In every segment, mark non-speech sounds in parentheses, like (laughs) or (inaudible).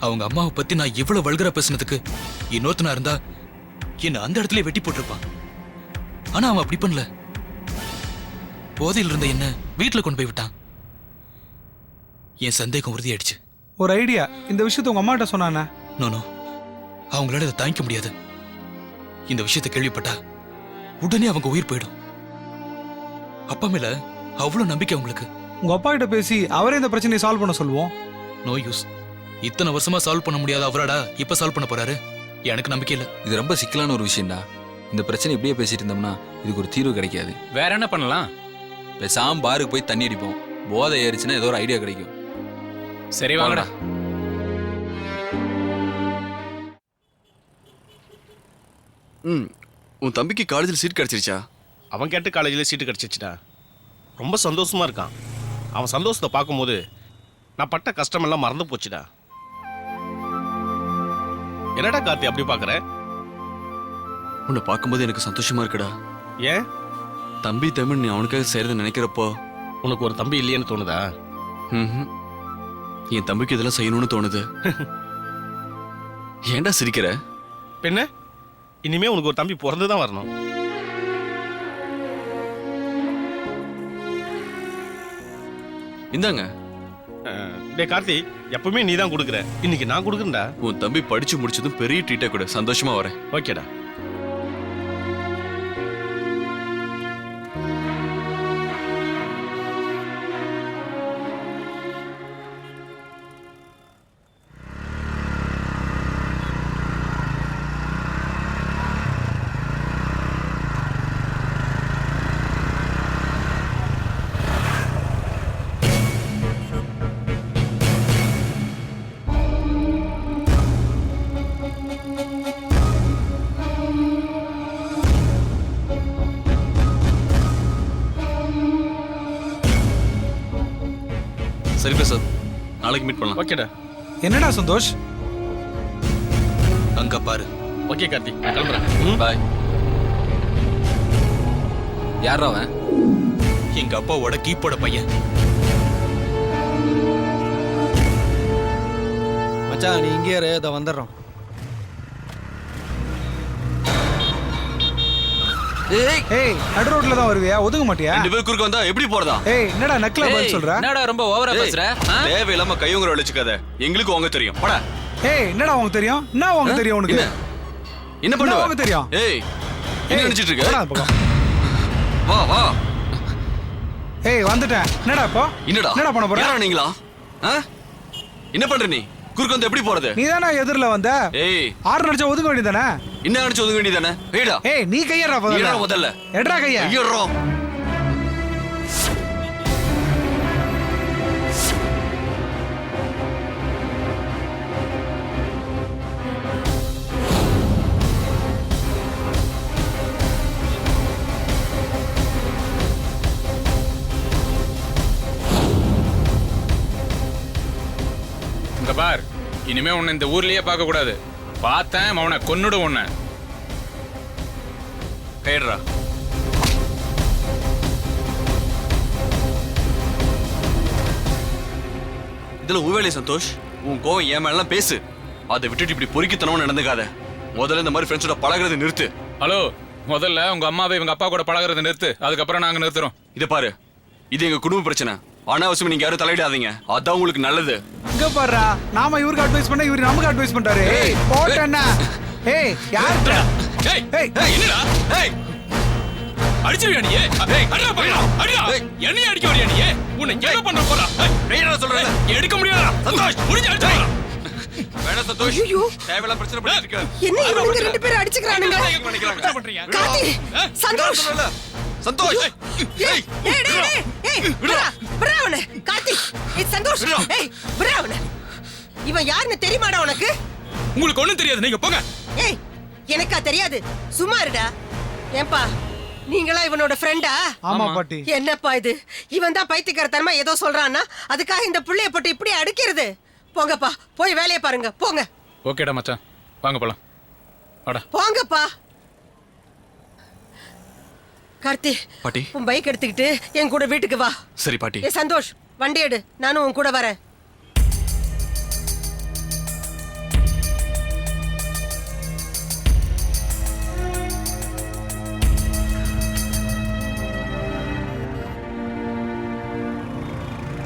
அவங்க அம்மாவை பத்தி நான் இவ்வளவு வல்கரா பேசுனதுக்கு இன்னொருத்தனா இருந்தா என்ன அந்த இடத்துல வெட்டி போட்டிருப்பான். ஆனா அவன் அப்படி பண்ணல. போதையில் இருந்த என்ன வீட்டுல கொண்டு போய் விட்டான். என் சந்தேகம் உறுதியாயிடுச்சு. ஒரு ஐடியா. இந்த விஷயத்த உங்க அம்மாட்ட சொன்னானே நோ நோ அவங்களால இதை தாங்கிக்க முடியாது. இந்த விஷயத்தை கேள்விப்பட்டா உடனே அவங்க உயிர் போயிடும். அப்பா மேல அவ்வளவு நம்பிக்கை அவங்களுக்கு. உங்க அப்பா கிட்ட பேசி அவரே இந்த பிரச்சனையை சால்வ் பண்ண சொல்லுவோம். நோ யூஸ் இத்தனை வருஷமா சால்வ் பண்ண முடியாத அவராடா இப்ப சால்வ் பண்ண போறாரு? எனக்கு நம்பிக்கை இல்ல. இது ரொம்ப சிக்கலான ஒரு விஷயம்டா. இந்த பிரச்சனை இப்படியே பேசிட்டு இருந்தோம்னா இதுக்கு ஒரு தீர்வு கிடைக்காது. வேற என்ன பண்ணலாம்? பேசாம பாருக்கு போய் தண்ணி அடிப்போம். போதை ஏறிச்சுன்னா ஏதோ ஒரு ஐடியா கிடைக்கும். சரி வாங்கடா. ம் உன் தம்பிக்கு காலேஜில் சீட் கிடைச்சிருச்சா? அவன் கேட்ட காலேஜில் சீட்டு கிடச்சிச்சுடா ரொம்ப சந்தோஷமா இருக்கான். அவன் சந்தோஷத்தை பார்க்கும்போது நான் பட்ட கஷ்டமெல்லாம் மறந்து போச்சுடா. என்னடா கார்த்தி அப்படி பார்க்குற உன்னை பார்க்கும்போது எனக்கு சந்தோஷமா இருக்குடா. ஏன்? தம்பி தமிழ் நீ அவனுக்காக செய்யறத நினைக்கிறப்போ. உனக்கு ஒரு தம்பி இல்லையேன்னு தோணுதா? ம்ஹும். என் தம்பிக்கு இதெல்லாம் செய்யணும்னு தோணுது. (laughs) ஏன்டா சிரிக்கிற? பின்ன இனிமே உனக்கு ஒரு தம்பி பிறந்து தான் வரணும். இந்தாங்க. டேய் கார்த்தி எப்பவுமே நீ தான் கொடுக்குற. இன்னைக்கு நான் கொடுக்குறேன்டா. உன் தம்பி படிச்சு முடிச்சதும் பெரிய ட்ரீட்டை கொடு. சந்தோஷமா வரேன். ஓகேடா. நாளைக்கு மீட் பண்ணலாம். ஓகேடா என்னடா சந்தோஷ்? அங்க பாரு. ஓகே கார்த்தி நான் கிளம்புறேன்? பாய் யாரா அவன்? எங்க அப்பாவோட கீப்போட பையன். மச்சான் நீ இங்கே இரு இதை வந்துடுறோம். ஏய். ஏய் நடு ரோட்ல தான் வருவியா? ஒதுங்க மாட்டியா? ரெண்டு பேர் குறுக்க வந்தா எப்படி போறதா? ஏய் என்னடா நக்கலா பதில் சொல்ற? என்னடா ரொம்ப ஓவரா பேசுற? தேவையில்லாம கையுங்கிற வச்சுக்காத எங்களுக்கு உங்க தெரியும். பட ஏய் என்னடா உனக்கு தெரியும்? என்ன உனக்கு தெரியும் உனக்கு? என்ன? பண்ணுவ? உனக்கு தெரியும்? ஏய் என்ன நினைச்சிட்டு இருக்க. வா வா. ஏய் வந்துட்டேன். என்னடா இப்போ? என்னடா? என்னடா பண்ண போற? யாரா நீங்களா? ஆ? என்ன பண்ற நீ? குறுக்க வந்து எப்படி போறது? நீ தானே எதிரில் வந்த? ஏய். ஆறு நடிச்சா ஒதுங்க வேண்டியதானே என்ன நினைச்சு ஒதுங்க வேண்டியதானே ஏடா ஏய் நீ கையறா முதல்ல. எட்ரா கைய. ஐயோ பார். இனிமே உன்னை இந்த ஊர்லயே பார்க்க கூடாது. பார்த்தேன் அவனை கொன்னுடு உன்னை. கைடுறா இதுல உவேலை சந்தோஷ்? உன் கோவம் என் மேலாம் பேசு. அதை விட்டுட்டு இப்படி பொறுக்கித்தனமா நடந்துக்காத. முதல்ல இந்த மாதிரி ஃப்ரெண்ட்ஸோட பழகுறதை நிறுத்து. ஹலோ முதல்ல உங்க அம்மாவை இவங்க அப்பா கூட பழகுறதை நிறுத்து. அதுக்கப்புறம் நாங்க நிறுத்துறோம். இதை பாரு. இது எங்க குடும்ப பிரச்சனை. அனாவசியம் நீங்க யாரும் தலையிடாதீங்க. அதான் உங்களுக்கு நல்லது. இங்க பாருடா நாம இவருக்கு அட்வைஸ் பண்ண இவரு நமக்கு அட்வைஸ் பண்றாரு. ஏய் ஏய் யார் ஏய். ஏய் ஏய், என்னடா? ஏய். அடிச்சிருவியா நீ? ஏய் அடிடா பையனா? அடிடா. ஏய். என்னைய அடிக்க வரியா நீ? உன்னை என்ன பண்ண போறா? சொல்றேன். எடுக்க முடியாதா சந்தோஷ் முடிஞ்சு அடிச்சா வேணா சந்தோஷ் ஐயோ. தேவையில்லாம் பிரச்சனை பண்ணிட்டு இருக்க. என்ன இவனுங்க ரெண்டு பேரும் அடிச்சுக்கிறானுங்க? பண்ணிக்கிறாங்க? பண்றீங்க கார்த்தி சந்தோஷ். சொல்லல சந்தோஷ் இவன் யாருன்னு தெரியுமாடா உனக்கு? உங்களுக்கு ஒண்ணும் தெரியாது. நீங்க போங்க. ஏய் எனக்கா தெரியாது. சும்மா இருடா. ஏன்பா நீங்களா இவனோட ஃப்ரெண்டா ஆமா பாட்டி. என்னப்பா இது? இவன் தான் பைத்தியக்காரத்தனமா ஏதோ சொல்றான்னா அதுக்காக இந்த புள்ளைய போட்டு இப்படி அடிக்கிறது. போங்கப்பா போய் வேலையை பாருங்க. போங்க. ஓகேடா மச்சான். வாங்க போலாம். போங்கப்பா. கார்த்தி பாட்டி. உன் பைக் எடுத்துக்கிட்டு என் கூட வீட்டுக்கு வா. சரி பாட்டி. ஏ சந்தோஷ் வண்டி எடு. நானும் உன் கூட வரேன்.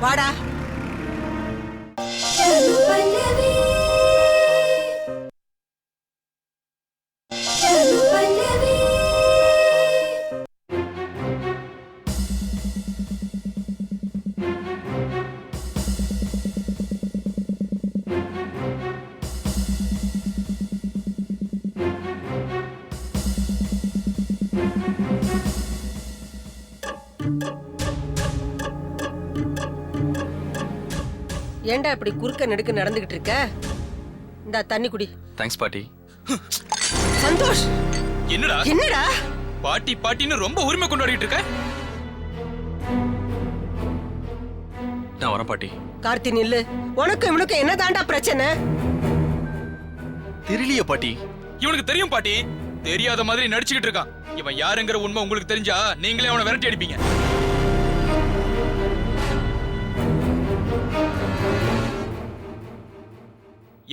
வாடா. ஏன்டா இப்படி குறுக்க நெடுக்க நடந்துகிட்டு இருக்க? இந்த தண்ணி குடி. தேங்க்ஸ் பாட்டி. சந்தோஷ்! என்னடா? என்னடா? பாட்டி பாட்டின்னு ரொம்ப உரிமை கொண்டாடிட்டு இருக்க? நான் வரேன் பாட்டி. கார்த்தி நில்லு. உனக்கும் இவனுக்கும் என்ன தாண்டா பிரச்சனை? தெரியலையே பாட்டி. இவனுக்கு தெரியும் பாட்டி. தெரியாத மாதிரி நடிச்சுக்கிட்டு இருக்கான். இவன் யாருங்கிற உண்மை உங்களுக்கு தெரிஞ்சா நீங்களே அவனை விரட்டி அடிப்பீங்க.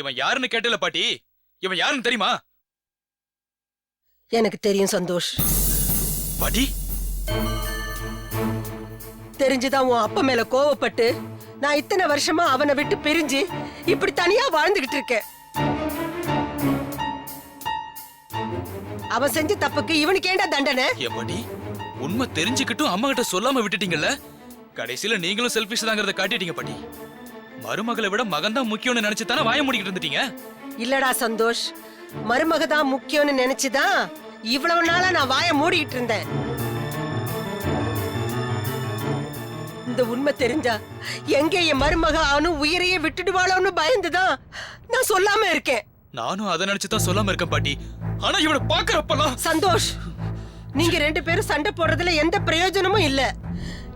இவன் யாருன்னு கேட்டல பாட்டி. இவன் யாருன்னு தெரியுமா? எனக்கு தெரியும் சந்தோஷ். பாட்டி? தெரிஞ்சுதான் உன் அப்பா மேல கோவப்பட்டு நான் இத்தனை வருஷமா அவனை விட்டு பிரிஞ்சு இப்படி தனியா வாழ்ந்துகிட்டு இருக்கேன். அவன் செஞ்ச தப்புக்கு இவனுக்கு ஏண்டா தண்டனை? பாட்டி உண்மை தெரிஞ்சுக்கிட்டும் அம்மா கிட்ட சொல்லாம விட்டுட்டீங்கல்ல? கடைசியில நீங்களும் செல்ஃபிஷ் தாங்கிறத காட்டிட்டீங்க பாட்டி. மருமகளை விட மகன் தான் முக்கியம்னு நினைச்சு தானே வாய மூடிக்கிட்டு இருந்துட்டீங்க? இல்லடா சந்தோஷ் மருமக தான் முக்கியம்னு நினைச்சுதான் இவ்வளவு நாளா நான் வாய மூடிட்டு இருந்தேன். இந்த உண்மை தெரிஞ்சா எங்க என் மருமக அனு உயிரையே விட்டுடுவாளோன்னு பயந்துதான் நான் சொல்லாம இருக்கேன். நானும் அதை நினைச்சு தான் சொல்லாம இருக்கேன் பாட்டி. ஆனா இவனை பாக்குறப்பெல்லாம் சந்தோஷ் நீங்க ரெண்டு பேரும் சண்டை போடுறதுல எந்த பிரயோஜனமும் இல்ல.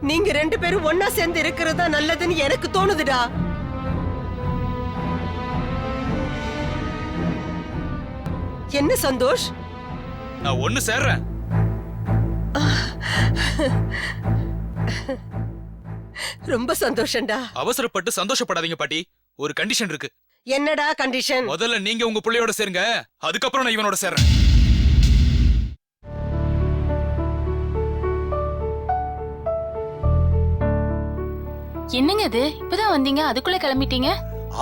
நீங்க ரெண்டு பேரும் ஒன்னா சேர்ந்து இருக்கிறது தான் நல்லதுன்னு எனக்கு தோணுதுடா. என்ன சந்தோஷ்? நான் ஒண்ணு சேர்றேன். ரொம்ப சந்தோஷம்டா. அவசரப்பட்டு சந்தோஷப்படாதீங்க பாட்டி. ஒரு கண்டிஷன் இருக்கு. என்னடா கண்டிஷன் முதல்ல நீங்க உங்க பிள்ளையோட சேருங்க. அதுக்கப்புறம் நான் இவனோட சேர்றேன். என்னங்க இது? இப்பதான் வந்தீங்க? அதுக்குள்ள கிளம்பிட்டீங்க?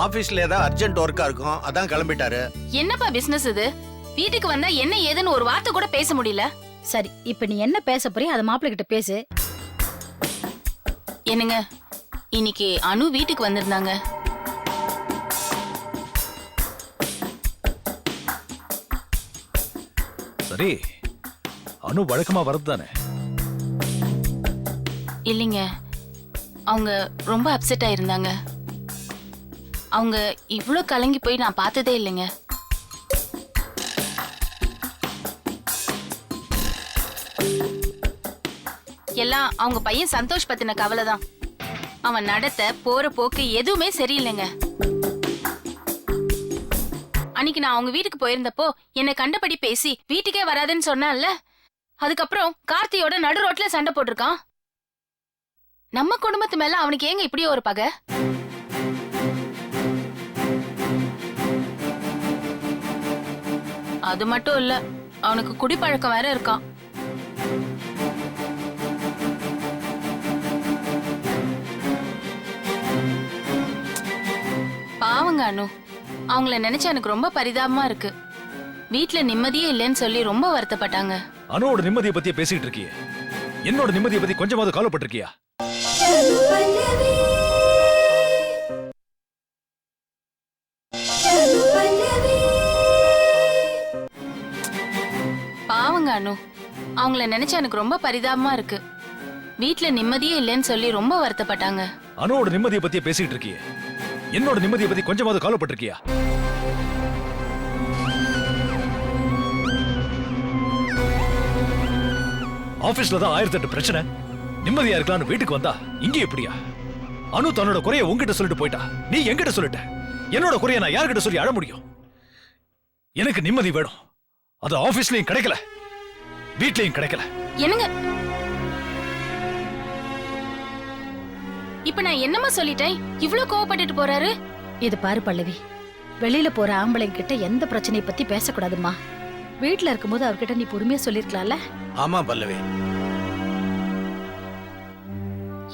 ஆபீஸ்ல ஏதாவது அர்ஜென்ட் ஒர்க்கா இருக்கும்? அதான் கிளம்பிட்டாரு. என்னப்பா பிசினஸ் இது? வீட்டுக்கு வந்தா என்ன ஏதுன்னு ஒரு வார்த்தை கூட பேச முடியல. சரி இப்ப நீ என்ன பேச போறியோ அதை மாப்பிள்ளை கிட்ட பேசு. என்னங்க இன்னைக்கு அனு வீட்டுக்கு வந்திருந்தாங்க. சரி அனு வழக்கமா வரது தானே? இல்லைங்க அவங்க ரொம்ப அப்செட் ஆயிருந்தாங்க. அவங்க இவ்ளோ கலங்கி போய் நான் பார்த்ததே இல்லைங்க. எல்லாம் அவங்க பையன் சந்தோஷ் பத்தின கவலை தான் அவன் நடத்த போற போக்கு எதுவுமே சரியில்லைங்க. அன்னைக்கு நான் அவங்க வீட்டுக்கு போயிருந்தப்போ என்னை கண்டபடி பேசி வீட்டுக்கே வராதுன்னு சொன்னான்ல அதுக்கப்புறம் கார்த்தியோட நடு ரோட்ல சண்டை போட்டிருக்கான். நம்ம குடும்பத்து மேல அவனுக்கு ஏங்க இப்படி ஒரு பகை? அது மட்டும் இல்ல அவனுக்கு குடிப்பழக்கம் வேற இருக்கான். பாவங்க அனு. அவங்கள நினைச்சா எனக்கு ரொம்ப பரிதாபமா இருக்கு. வீட்ல நிம்மதியே இல்லைன்னு சொல்லி ரொம்ப வருத்தப்பட்டாங்க. அனுவோட நிம்மதியை பத்தியே பேசிட்டு இருக்கியே. என்னோட நிம்மதியை பத்தி கொஞ்சமாவது கவலைப்பட்டிருக்கியா? பாவங்க அனு. அவங்கள நினைச்சா எனக்கு ரொம்ப பரிதாபமா இருக்கு. வீட்ல நிம்மதியே இல்லைன்னு சொல்லி ரொம்ப வருத்தப்பட்டாங்க. அனுவோட நிம்மதியை பத்தியே பேசிட்டு இருக்கியே. என்னோட நிம்மதியை பத்தி கொஞ்சமாவது கவலைப்பட்டிருக்கியா? ஆபீஸ்ல தான் ஆயிரத்தி எட்டு பிரச்சனை. நிம்மதியா இருக்கலாம்னு வீட்டுக்கு வந்தா இங்க எப்படியா? அனு தன்னோட குறைய உங்ககிட்ட சொல்லிட்டு போயிட்டா. நீ எங்கிட்ட சொல்லிட்ட. என்னோட குறைய நான் யார்கிட்ட சொல்லி அழ முடியும்? எனக்கு நிம்மதி வேணும். அது ஆபீஸ்லயும் கிடைக்கல. வீட்லயும் கிடைக்கல. என்னங்க? இப்ப நான் என்னமா சொல்லிட்டேன்? இவ்ளோ கோவப்பட்டுட்டு போறாரு? இது பாரு பல்லவி. வெளியில போற ஆம்பளைங்க கிட்ட எந்த பிரச்சனையை பத்தி பேசக்கூடாதும்மா. வீட்ல இருக்கும்போது அவர்கிட்ட நீ பொறுமையா சொல்லிருக்கலாம்ல? ஆமா பல்லவி.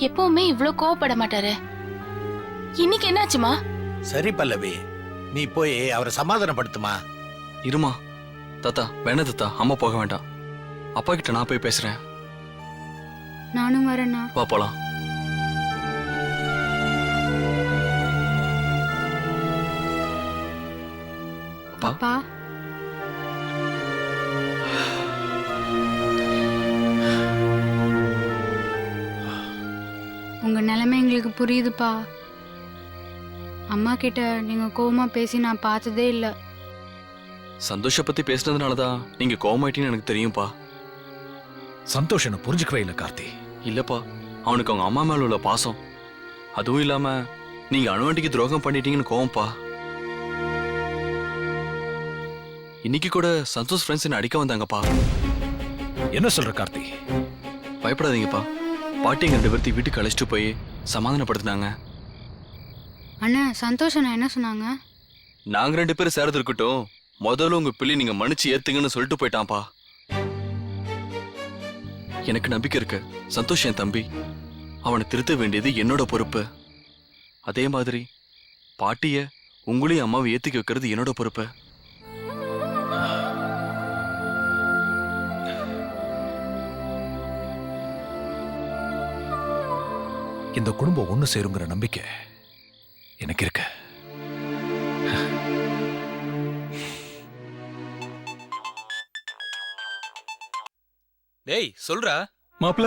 எப்பவுமே இவ்ளோ கோவப்பட மாட்டாரு. இன்னைக்கு என்னாச்சுமா சரி பல்லவி. நீ போய் அவரை சமாதானப்படுத்துமா? இருமா. தாத்தா வேணா தாத்தா. அம்மா போக வேண்டாம். அப்பா கிட்ட நான் போய் பேசுறேன். நானும் வரேண்ணா வா போலாம். அப்பா. உங்க நிலைமை எங்களுக்கு புரியுதுப்பா. அம்மா கிட்ட நீங்க கோவமா பேசி நான் பார்த்ததே இல்ல. சந்தோஷ பத்தி பேசுனதுனால தான் நீங்க கோமாயிட்டீங்கன்னு எனக்கு தெரியும்பா. சந்தோஷ் என்ன புரிஞ்சுக்கவே இல்லை கார்த்தி. இல்லப்பா அவனுக்கு அவங்க அம்மா மேல உள்ள பாசம். அதுவும் இல்லாம நீங்க அணுவண்டிக்கு துரோகம் பண்ணிட்டீங்கன்னு கோவம்ப்பா. இன்னைக்கு கூட சந்தோஷ் ஃப்ரெண்ட்ஸ் என்ன அடிக்க வந்தாங்கப்பா. என்ன சொல்ற கார்த்தி? பயப்படாதீங்கப்பா. பாட்டி எங்க ரெண்டு பேர்த்தையும் வீட்டுக்கு அழைச்சிட்டு போய் சமாதானப்படுத்தினாங்க. அண்ணா சந்தோஷம் என்ன சொன்னாங்க? நாங்க ரெண்டு பேரும் சேரது இருக்கட்டும். முதல்ல உங்க பிள்ளை நீங்க மன்னிச்சு ஏத்துங்கன்னு சொல்லிட்டு போயிட்டான்ப்பா. எனக்கு நம்பிக்கை இருக்கு. சந்தோஷ் என் தம்பி. அவனை திருத்த வேண்டியது என்னோட பொறுப்பு. அதே மாதிரி பாட்டிய உங்களையும் அம்மாவை ஏத்துக்க வைக்கிறது என்னோட பொறுப்பு. இந்த குடும்பம் ஒண்ணு சேருங்கிற நம்பிக்கை எனக்கு இருக்கு. டேய் சொல்றா. மாப்பிள.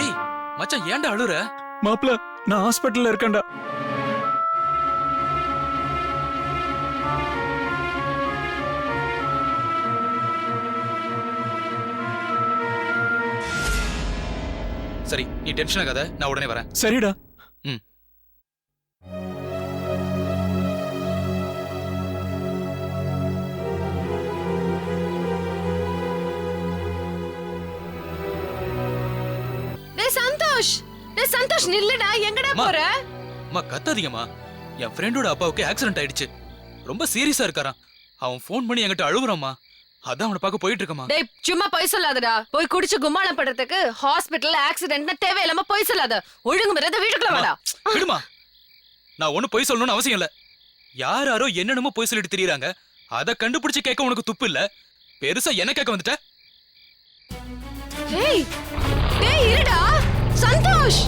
ஏய் மச்சான் ஏன்டா அழுற? மாப்பிள நான் ஹாஸ்பிட்டல்ல இருக்கேன்டா. சரி நீ டென்ஷன் ஆகாத நான் உடனே வரேன். சரிடா. ம். டேய் சந்தோஷ்! டேய் சந்தோஷ் நில்லுடா. எங்கடா அம்மா. போற? அம்மா கத்தாதீங்கம்மா. என் ஃப்ரெண்டோட அப்பாவுக்கு ஆக்சிடென்ட் ஆயிடுச்சு. ரொம்ப சீரியஸா இருக்காராம். அவன் ஃபோன் பண்ணி என்கிட்ட அழுகுறாம்மா. அதான் அவனை பார்க்க போயிட்டு இருக்கமா டேய் சும்மா பொய் சொல்லாதடா. போய் குடிச்சு கும்மாளம் படுறதுக்கு ஹாஸ்பிடல்ல ஆக்சிடென்ட்னா தேவையில்லாம பொய் சொல்லாத. ஒழுங்கு மரியாதை வீட்டுக்குள்ள வாடா. விடுமா. நான் ஒண்ணும் பொய் சொல்லணும்னு அவசியம் இல்ல. யார் யாரோ என்னென்னமோ பொய் சொல்லிட்டு திரியறாங்க. அதை கண்டுபிடிச்சு கேட்க உனக்கு துப்பு இல்ல. பெருசா என்ன கேட்க வந்துட்ட? டேய் டேய் இருடா. சந்தோஷ்.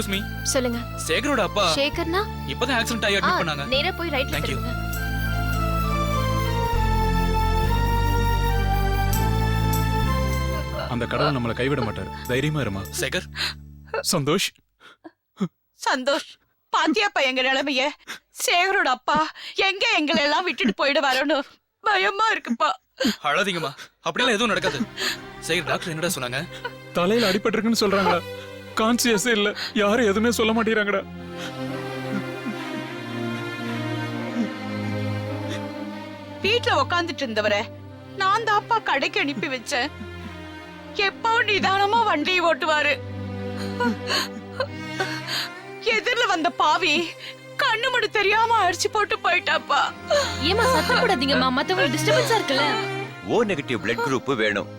எக்ஸ்கியூஸ் மீ சொல்லுங்க. சேகரோட அப்பா சேகர்னா? இப்பதான் ஆக்சிடென்ட் ஆகி அட்மிட் பண்ணாங்க. நேரா போய் ரைட்ல. திரும்புங்க அந்த கடவுள் நம்மளை கைவிட மாட்டாரு. தைரியமா இருமா. சேகர். சந்தோஷ். சந்தோஷ் பாத்தியாப்பா எங்க நிலைமைய? சேகரோட அப்பா எங்க எங்களை எல்லாம் விட்டுட்டு போயிடுவாரோன்னு பயமா இருக்குப்பா. அழாதீங்கம்மா. அப்படியெல்லாம் எதுவும் நடக்காது. சேகர் டாக்டர் என்னடா சொன்னாங்க? தலையில அடிபட்டிருக்குன்னு சொல்றாங்கடா கான்சியஸே இல்ல. யாரும் எதுவுமே சொல்ல மாட்டேங்கிறாங்கடா. வீட்ல உக்காந்துட்டு இருந்தவரை நான் தாப்பா கடைக்கு அனுப்பி வச்சேன். எப்பவும் நிதானமா வண்டியை ஓட்டுவாரு? எதிர்ல வந்த பாவி கண்ணு மணி தெரியாம அடிச்சு போட்டு போயிட்டாப்பா. ஏமா சத்தம் போடாதீங்கம்மா மத்தவங்களுக்கு டிஸ்டர்பன்ஸா இருக்குல்ல. ஓ நெகட்டிவ் பிளட் குரூப் வேணும்.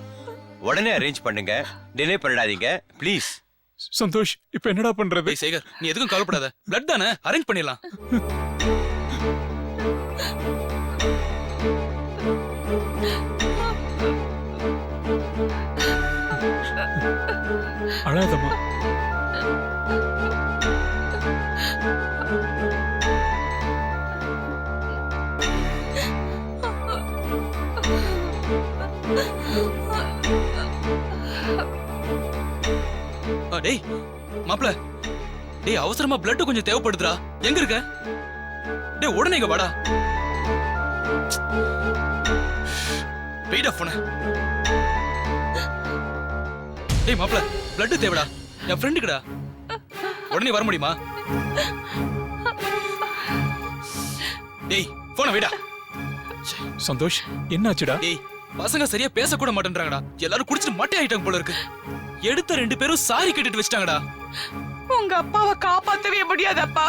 உடனே அரேஞ்ச் பண்ணுங்க. டிலே பண்ணிடாதீங்க. ப்ளீஸ் சந்தோஷ் இப்ப என்னடா பண்றது? சேகர் நீ எதுக்கும் கவலைப்படாத. பிளட் தானே? அரேஞ்ச் பண்ணிடலாம். அழாதம்மா. ஆ, டேய் மாப்ள டேய் அவசரமா பிளட் கொஞ்சம் தேவைப்படுதுடா. எங்க இருக்க? டேய் உடனே இங்க வாடா. வெயிடா போன டேய் மாப்ள பிளட் தேவைடா. என் ஃப்ரெண்டுக்குடா உடனே வர முடியுமா? டேய் போன வைடா சந்தோஷ் என்னாச்சுடா? டேய் பசங்க சரியா பேச கூட மாட்டேன்றாங்கடா. எல்லாரும் குடிச்சிட்டு மட்டை ஆயிட்டாங்க போல இருக்கு. எடுத்த ரெண்டு பேரும் சாரி கேட்டுட்டு வச்சிட்டாங்கடா. உங்க அப்பாவை காப்பாத்தவே முடியாதப்பா.